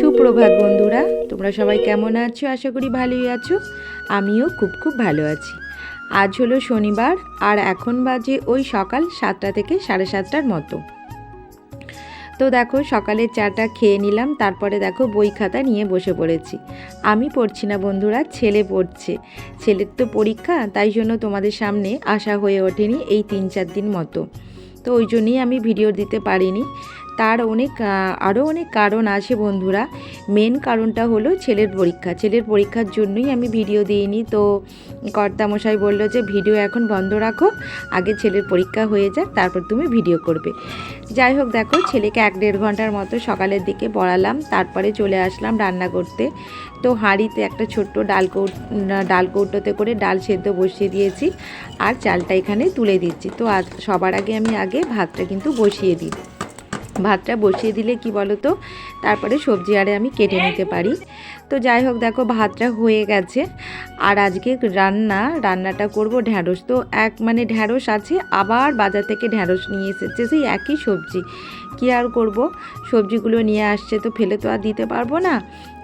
সুপ্রভাত বন্ধুরা, তোমরা সবাই কেমন আছো? আশা করি ভালোই আছো। আমিও খুব খুব ভালো আছি। আজ হলো শনিবার, আর এখন বাজে ওই সকাল সাতটা থেকে সাড়ে সাতটার মতো। তো দেখো, সকালের চাটা খেয়ে নিলাম, তারপরে দেখো বই খাতা নিয়ে বসে পড়েছি। আমি পড়ছি না বন্ধুরা, ছেলে পড়ছে। ছেলের তো পরীক্ষা, তাই জন্য তোমাদের সামনে আসা হয়ে ওঠেনি এই তিন চার দিন মতো। তো ওই জন্যই আমি ভিডিও দিতে পারিনি। তার অনেক আরও অনেক কারণ আছে বন্ধুরা। মেন কারণটা হলো ছেলের পরীক্ষা। ছেলের পরীক্ষার জন্যই আমি ভিডিও দিইনি। তো কর্তামশাই বলল যে, ভিডিও এখন বন্ধ রাখো। আগে ছেলের পরীক্ষা হয়ে যাক, তারপর তুমি ভিডিও করবে। যাই হোক, দেখো, ছেলেকে এক দেড় ঘণ্টার মতো সকালের দিকে পড়ালাম। তারপরে চলে আসলাম রান্না করতে। তো হাঁড়িতে একটা ছোট্ট ডাল কৌ ডাল কৌটোতে করে ডাল সেদ্ধ বসিয়ে দিয়েছি। আর চালটা এখানে তুলে দিচ্ছি। তো আজ, সবার আগে আমি আগে ভাতটা কিন্তু বসিয়ে দিই। ভাতটা বসিয়ে দিলে কি বলো তো তারপরে সবজি আরে আমি কেটে নিতে পারি। তো যাই হোক, দেখো ভাতটা হয়ে গেছে। আর আজকে রান্না, রান্নাটা করব ঢ্যাঁড়স। তো এক মানে ঢ্যাঁড়স আছে, আবার বাজার থেকে ঢ্যাঁড়স নিয়ে এসেছে সেই একই সবজি। কি আর করব? সবজিগুলো নিয়ে আসছে তো ফেলে তো আর দিতে পারব না।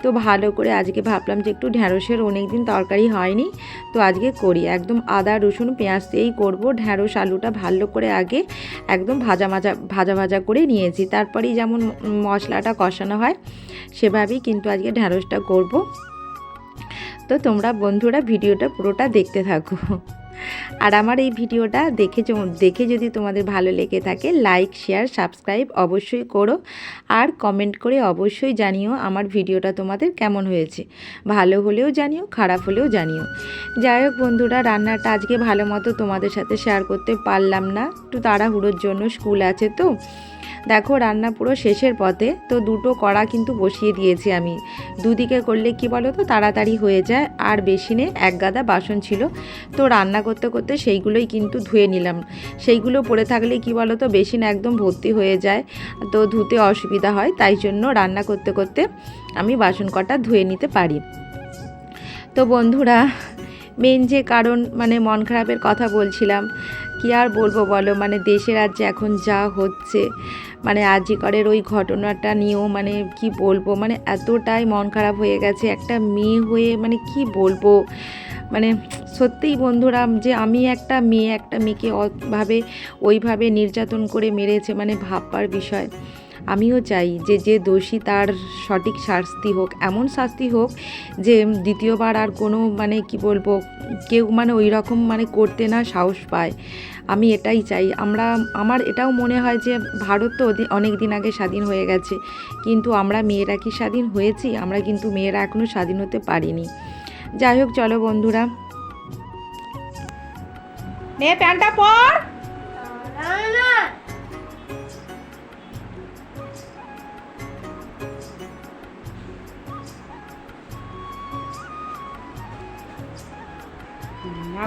তো ভালো করে আজকে ভাবলাম যে একটু ঢ্যাঁড়সের অনেক দিন তরকারি হয়নি। তো আজকে করি। একদম আদা, রসুন, পেঁয়াজ দিয়েই করব। ঢ্যাঁড়স, আলুটা ভালো করে আগে একদম ভাজা মাজা, ভাজা ভাজা করে নিয়েছি। তারপরেই যেমন মশলাটা কষানো হয়, সেভাবেই কিন্তু আজকে ঢ্যাঁড়সটা করব। তো তোমরা বন্ধুরা ভিডিওটা পুরোটা দেখতে থাকো। আর আমার এই ভিডিওটা দেখে দেখে যদি তোমাদের ভালো লেগে থাকে লাইক শেয়ার সাবস্ক্রাইব অবশ্যই করো। আর কমেন্ট করে অবশ্যই জানিও আমার ভিডিওটা তোমাদের কেমন হয়েছে। ভালো হলেও জানিও, খারাপ হলেও জানিও। যাই হোক বন্ধুরা, রান্নাটা আজকে ভালো মতো তোমাদের সাথে শেয়ার করতে পারলাম না। একটু তাড়াহুড়োর জন্য স্কুল আছে তো। দেখো, রান্না পুরো শেষের পথে। তো দুটো কড়া কিন্তু বসিয়ে দিয়েছি আমি। দুদিকে করলে কি বলো তো তাড়াতাড়ি হয়ে যায়। আর বেশি নে এক গাদা বাসন ছিল। তো রান্না করতে করতে সেইগুলোই কিন্তু ধুয়ে নিলাম। সেইগুলো পড়ে থাকলে কি বলো তো বেশিন একদম ভর্তি হয়ে যায়। তো ধুতে অসুবিধা হয়, তাই জন্য রান্না করতে করতে আমি বাসন কটা ধুয়ে নিতে পারি। তো বন্ধুরা মেন যে কারণ মানে মন খারাপের কথা বলছিলাম, কি আর বলব বলো? মানে দেশের রাজ্যে এখন যা হচ্ছে মানে করের ওই ঘটনাটা নিয়েও মানে কি বলব? মানে এতটাই মন খারাপ হয়ে গেছে। একটা মেয়ে হয়ে মানে কি বলব? মানে সত্যিই বন্ধুরা, যে আমি একটা মেয়ে, একটা মেয়েকে ভাবে ওইভাবে নির্যাতন করে মেরেছে মানে ভাববার বিষয়। আমিও চাই যে যে দোষী তার সঠিক শাস্তি হোক, এমন শাস্তি হোক যে দ্বিতীয়বার আর কোনো মানে কি বলব? কেউ মানে ওই রকম মানে করতে না সাহস পায়। আমি এটাই চাই। আমরা, আমার এটাও মনে হয় যে ভারত তো অনেক দিন আগে স্বাধীন হয়ে গেছে। কিন্তু আমরা মেয়েরা কি স্বাধীন হয়েছি? আমরা কিন্তু মেয়েরা এখনও স্বাধীন হতে পারিনি। যাই হোক, চলো বন্ধুরা। নে প্যান্টটা পর।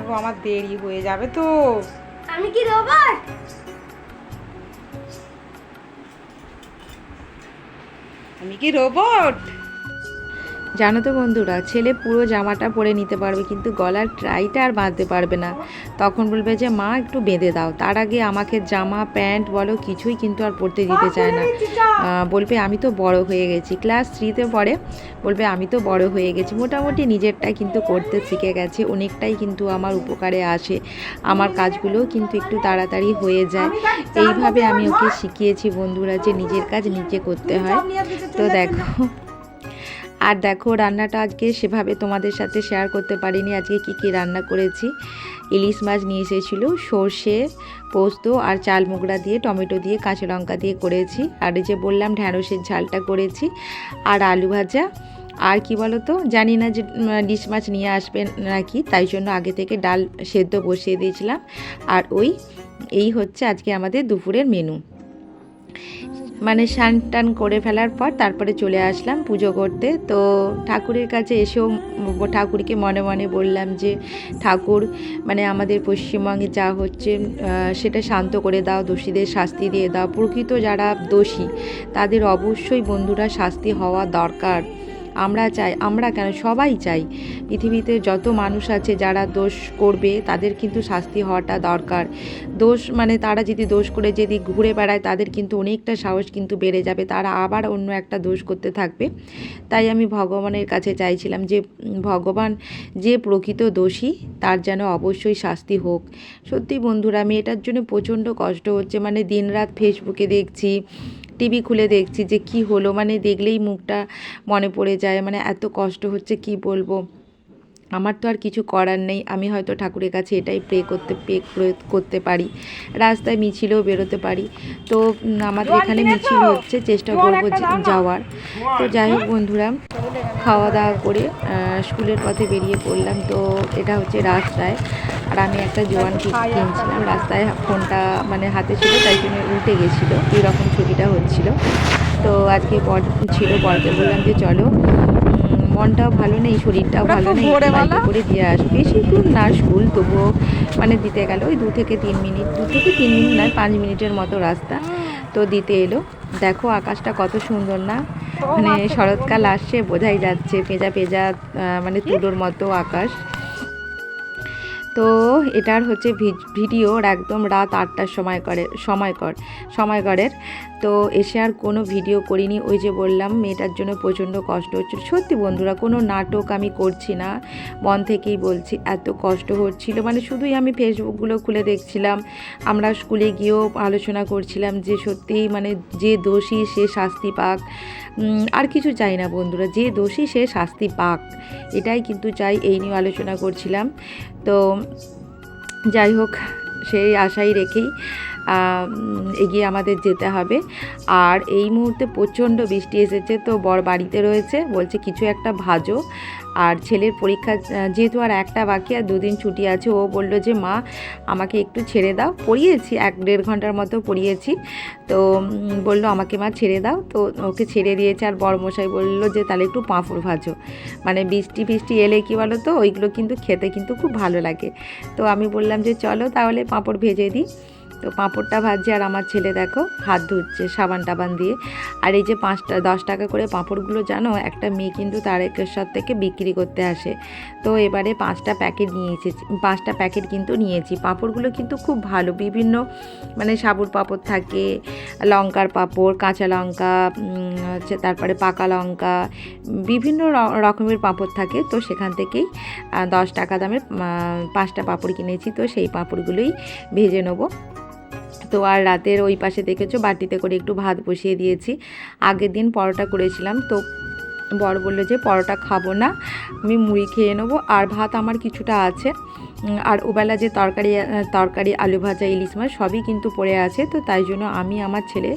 গো, আমার দেরি হয়ে যাবে তো। আমি কি রোবট? আমি কি রোবট? জানো তো বন্ধুরা ছেলে পুরো জামাটা পরে নিতে পারবে কিন্তু গলার ট্রাইটা আর বাঁধতে পারবে না। তখন বলবে যে মা একটু বেঁধে দাও। তার আগে আমাকে জামা প্যান্ট বলো কিছুই কিন্তু আর পরতে দিতে চায় না। বলবে আমি তো বড় হয়ে গেছি। ক্লাস থ্রিতে পড়ে বলবে আমি তো বড় হয়ে গেছি। মোটামুটি নিজেরটা কিন্তু করতে শিখে গেছে অনেকটাই কিন্তু আমার উপকারে আসে। আমার কাজগুলোও কিন্তু একটু তাড়াতাড়ি হয়ে যায়। এইভাবে আমি ওকে শিখিয়েছি বন্ধুরা যে নিজের কাজ নিজে করতে হয়। তো দেখো। আর দেখো, রান্নাটা আজকে সেভাবে তোমাদের সাথে শেয়ার করতে পারিনি। আজকে কি কি রান্না করেছি? ইলিশ মাছ নিয়ে এসেছিল, সর্ষে, পোস্ত আর চাল মুগড়া দিয়ে, টমেটো দিয়ে, কাঁচা লঙ্কা দিয়ে করেছি। আর যে বললাম, ঢ্যাঁড়সের ঝালটা করেছি। আর আলু ভাজা। আর কি তো জানি না যে ডিশ মাছ নিয়ে আসবেন নাকি, তাই জন্য আগে থেকে ডাল সেদ্ধ বসিয়ে দিয়েছিলাম। আর ওই, এই হচ্ছে আজকে আমাদের দুপুরের মেনু মানে স্নান টান করে ফেলার পর তারপরে চলে আসলাম পুজো করতে। তো ঠাকুরের কাছে এসেও ঠাকুরকে মনে মনে বললাম যে, ঠাকুর মানে আমাদের পশ্চিমবঙ্গে যা হচ্ছে সেটা শান্ত করে দাও, দোষীদের শাস্তি দিয়ে দাও। প্রকৃত যারা দোষী, তাদের অবশ্যই বন্ধুরা শাস্তি হওয়া দরকার। আমরা চাই, আমরা কেন, সবাই চাই। পৃথিবীতে যত মানুষ আছে, যারা দোষ করবে, তাদের কিন্তু শাস্তি হওয়াটা দরকার। দোষ মানে তারা যদি দোষ করে যদি ঘুরে বেড়ায়, তাদের কিন্তু অনেকটা সাহস কিন্তু বেড়ে যাবে। তারা আবার অন্য একটা দোষ করতে থাকবে। তাই আমি ভগবানের কাছে চাইছিলাম যে ভগবান যে প্রকৃত দোষী, তার যেন অবশ্যই শাস্তি হোক। সত্যি বন্ধুরা, আমি এটার জন্য প্রচণ্ড কষ্ট হচ্ছে। মানে দিনরাত ফেসবুকে দেখছি টিভি খুলে দেখছি যে কি হলো। মানে দেখলেই মুখটা মনে পড়ে যায় মানে এত কষ্ট হচ্ছে কি বলব? আমার তো আর কিছু করার নেই। আমি হয়তো ঠাকুরের কাছে এটাই প্রে করতে প্রে করতে পারি। রাস্তায় মিছিলেও বেরোতে পারি। তো আমাদের এখানে মিছিল হচ্ছে চেষ্টা করব যাওয়ার। তো যাই হোক বন্ধুরা খাওয়া দাওয়া করে স্কুলের পথে বেরিয়ে পড়লাম। তো এটা হচ্ছে রাস্তায়। আর আমি একটা জোয়ান কিনছিলাম। রাস্তায় ফোনটা মানে হাতে ছিল তাই জন্য উল্টে গেছিল। এইরকম ছবিটা হচ্ছিল। তো আজকে পর ছিল পরকে বললাম যে চলো। মনটাও ভালো নেই শরীরটাও ভালো নেই করে দিয়ে আস বেশি দূর না স্কুল তবুও মানে দিতে গেল। ওই দু থেকে তিন মিনিট দু থেকে তিন মিনিট নয় পাঁচ মিনিটের মতো রাস্তা। তো দিতে এলো। দেখো আকাশটা কত সুন্দর না? মানে শরৎকাল আসছে বোঝাই যাচ্ছে। পেঁজা পেঁজা মানে তুলোর মতো আকাশ। তো এটার হচ্ছে ভিডিওর একদম রাত আটটার সময় করে সময় কর সময় সময়করের তো এসে আর কোনো ভিডিও করিনি। ওই যে বললাম, মেয়েটার জন্য প্রচণ্ড কষ্ট হচ্ছিল। সত্যি বন্ধুরা, কোনো নাটক আমি করছি না। মন থেকেই বলছি, এত কষ্ট হচ্ছিল। মানে শুধুই আমি ফেসবুকগুলো খুলে দেখছিলাম। আমরা স্কুলে গিয়েও আলোচনা করছিলাম যে সত্যিই মানে যে দোষী সে শাস্তি পাক। আর কিছু চাই না বন্ধুরা, যে দোষী সে শাস্তি পাক। এটাই কিন্তু চাই, এই নিয়ে আলোচনা করছিলাম। তো যাই হোক, সেই আশাই রেখেই এগিয়ে আমাদের যেতে হবে। আর এই মুহূর্তে প্রচণ্ড বৃষ্টি এসেছে, তো বর বাড়িতে রয়েছে, বলছে কিছু একটা ভাজো। আর ছেলের পরীক্ষা যেহেতু আর একটা বাকি, আর দুদিন ছুটি আছে, ও বলল যে, মা, আমাকে একটু ছেড়ে দাও। পড়িয়েছি, এক দেড় ঘণ্টার মতো পড়িয়েছি। তো বলল, আমাকে মা ছেড়ে দাও। তো ওকে ছেড়ে দিয়েছে, আর বড়মশাই বলল যে, তাহলে একটু পাঁপড় ভাজো। মানে বৃষ্টি ফিষ্টি এলে কি বলো তো ওইগুলো কিন্তু খেতে কিন্তু খুব ভালো লাগে। তো আমি বললাম যে, চলো তাহলে পাঁপড় ভেজে দিই। তো পাঁপড়টা ভাজছে আর আমার ছেলে দেখো হাত ধুচ্ছে সাবান টাবান দিয়ে। আর এই যে পাঁচটা, দশ টাকা করে পাঁপড়গুলো জানো, একটা মেয়ে কিন্তু তারেকেশ্বর থেকে বিক্রি করতে আসে। তো এবারে পাঁচটা প্যাকেট নিয়ে এসেছি, পাঁচটা প্যাকেট কিন্তু নিয়েছি। পাঁপড়গুলো কিন্তু খুব ভালো, বিভিন্ন মানে সাবুর পাঁপড় থাকে, লঙ্কার পাঁপড়, কাঁচা লঙ্কা হচ্ছে তারপরে পাকা লঙ্কা, বিভিন্ন রকমের পাঁপড় থাকে। তো সেখান থেকেই দশ টাকা দামের পাঁচটা পাঁপড় কিনেছি। তো সেই পাঁপড়গুলোই ভেজে নেব। তো আর রাতের ওই পাশে দেখেছ, বাটিতে করে একটু ভাত বসিয়ে দিয়েছি। আগের দিন পরোটা করেছিলাম, তো বর বলল যে, পরোটা খাব না, আমি মুড়ি খেয়ে নেব, আর ভাত আমার কিছুটা আছে। আর ওবেলা যে তরকারি তরকারি, আলু ভাজা, ইলিশ মাছ সবই কিন্তু পড়ে আছে, তো তাই জন্য আমি আমার ছেলে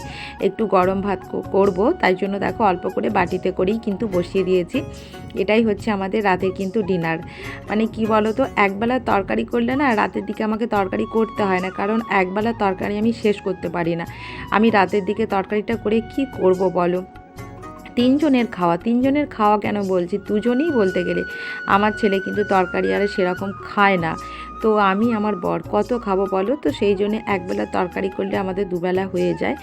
একটু গরম ভাত করব, তাই জন্য দেখো অল্প করে বাটিতে করেই কিন্তু বসিয়ে দিয়েছি। এটাই হচ্ছে আমাদের রাতের কিন্তু ডিনার। মানে কি বলো তো একবেলা তরকারি করলে না রাতের দিকে আমাকে তরকারি করতে হয় না, কারণ একবেলা তরকারি আমি শেষ করতে পারি না। আমি রাতের দিকে তরকারিটা করে কি করব বলো? তিনজনের খাওয়া তিনজনের খাওয়া কেন বলছি? দুজনেই বলতে গেলে আমার ছেলে কিন্তু তরকারি আর সেরকম খায় না। তো আমি আমার বর কত খাব বলো? তো সেই জন্য একবেলা তরকারি করলে আমাদের দুবেলা হয়ে যায়।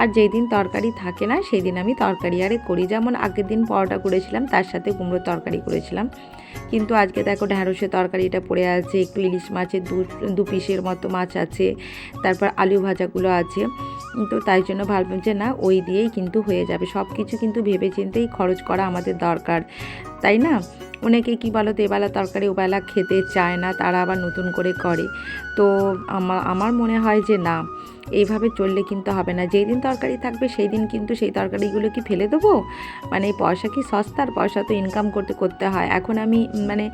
আর যেই দিন তরকারি থাকে না সেই দিন আমি তরকারি আরে করি। যেমন আগের দিন পরোটা করেছিলাম, তার সাথে কুমড়োর তরকারি করেছিলাম। কিন্তু আজকে দেখো ঢ্যাঁড়সের তরকারিটা পড়ে আছে, একটু ইলিশ মাছের দু দু পিসের মতো মাছ আছে, তারপর আলু ভাজাগুলো আছে। তো তাই জন্য ভাবলাম যে না, ওই দিয়েই কিন্তু হয়ে যাবে। সব কিছু কিন্তু ভেবে চিন্তেই খরচ করা আমাদের দরকার, তাই না? অনেকে কি বলো তো এবেলা তরকারি ওবেলা খেতে চায় না, তারা আবার নতুন করে করে। তো আমার মনে হয় যে না, এইভাবে চললে কিন্তু হবে না। যেই দিন তরকারি থাকবে, সেই দিন কিন্তু সেই তরকারিগুলো কি ফেলে দেবো? মানে পয়সা কি সস্তার? পয়সা তো ইনকাম করতে করতে হয়। এখন আমি মানে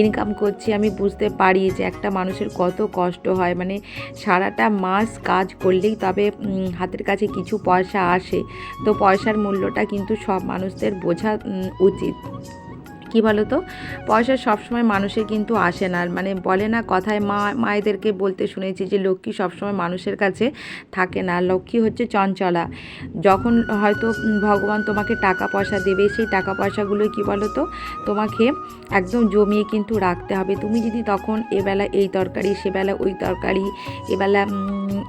ইনকাম করছি, আমি বুঝতে পারি যে একটা মানুষের কত কষ্ট হয়। মানে সারাটা মাস কাজ করলেই তবে হাতের কাছে কিছু পয়সা আসে। তো পয়সার মূল্যটা কিন্তু সব মানুষদের বোঝা উচিত। কি বলো তো পয়সা সবসময় মানুষের কিন্তু আসে না। মানে বলে না কথায় মা, মায়েদেরকে বলতে শুনেছি যে লক্ষ্মী সবসময় মানুষের কাছে থাকে না। লক্ষ্মী হচ্ছে চঞ্চলা। যখন হয়তো ভগবান তোমাকে টাকা পয়সা দেবে, সেই টাকা পয়সাগুলো কি বলো তো তোমাকে একদম জমিয়ে কিন্তু রাখতে হবে। তুমি যদি তখন এবেলা এই তরকারি, সেবেলা ওই তরকারি, এবেলা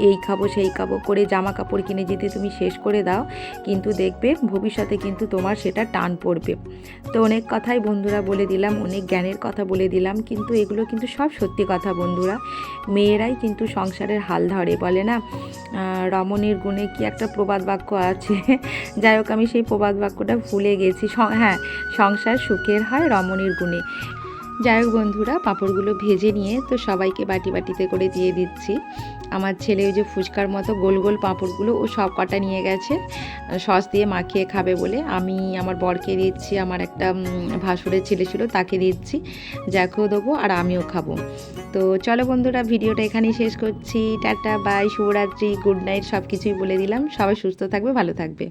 এই খাব, সেই খাব করে জামা কাপড় কিনে যদি তুমি শেষ করে দাও, কিন্তু দেখবে ভবিষ্যতে কিন্তু তোমার সেটা টান পড়বে। তো অনেক কথাই বন্ধুরা বলে দিলাম, অনেক জ্ঞানের কথা বলে দিলাম, কিন্তু এগুলো কিন্তু সব সত্যি কথা বন্ধুরা। মেয়েরাই কিন্তু সংসারের হাল ধরে, বলে না? রমণীর গুণে কি একটা প্রবাদ বাক্য আছে? যাই হোক, আমি সেই প্রবাদ বাক্যটা ভুলে গেছি। হ্যাঁ সংসার সুখের হয় রমণীর গুণে। যাই হোক বন্ধুরা, পাঁপড়গুলো ভেজে নিয়ে তো সবাইকে বাটি বাটিতে করে দিয়ে দিচ্ছি। আমার ছেলে ওই যে ফুচকার মতো গোল গোল পাঁপড়গুলো ও সব কটা নিয়ে গেছে, সস দিয়ে মাখিয়ে খাবে বলে। আমি আমার বরকে দিচ্ছি, আমার একটা ভাসুরের ছেলে ছিল তাকে দিচ্ছি, যাকেও দেবো আর আমিও খাব। তো চলো বন্ধুরা, ভিডিওটা এখানেই শেষ করছি। টাটা, বাই, শুভরাত্রি, গুড নাইট সব কিছুই বলে দিলাম। সবাই সুস্থ থাকবে, ভালো থাকবে।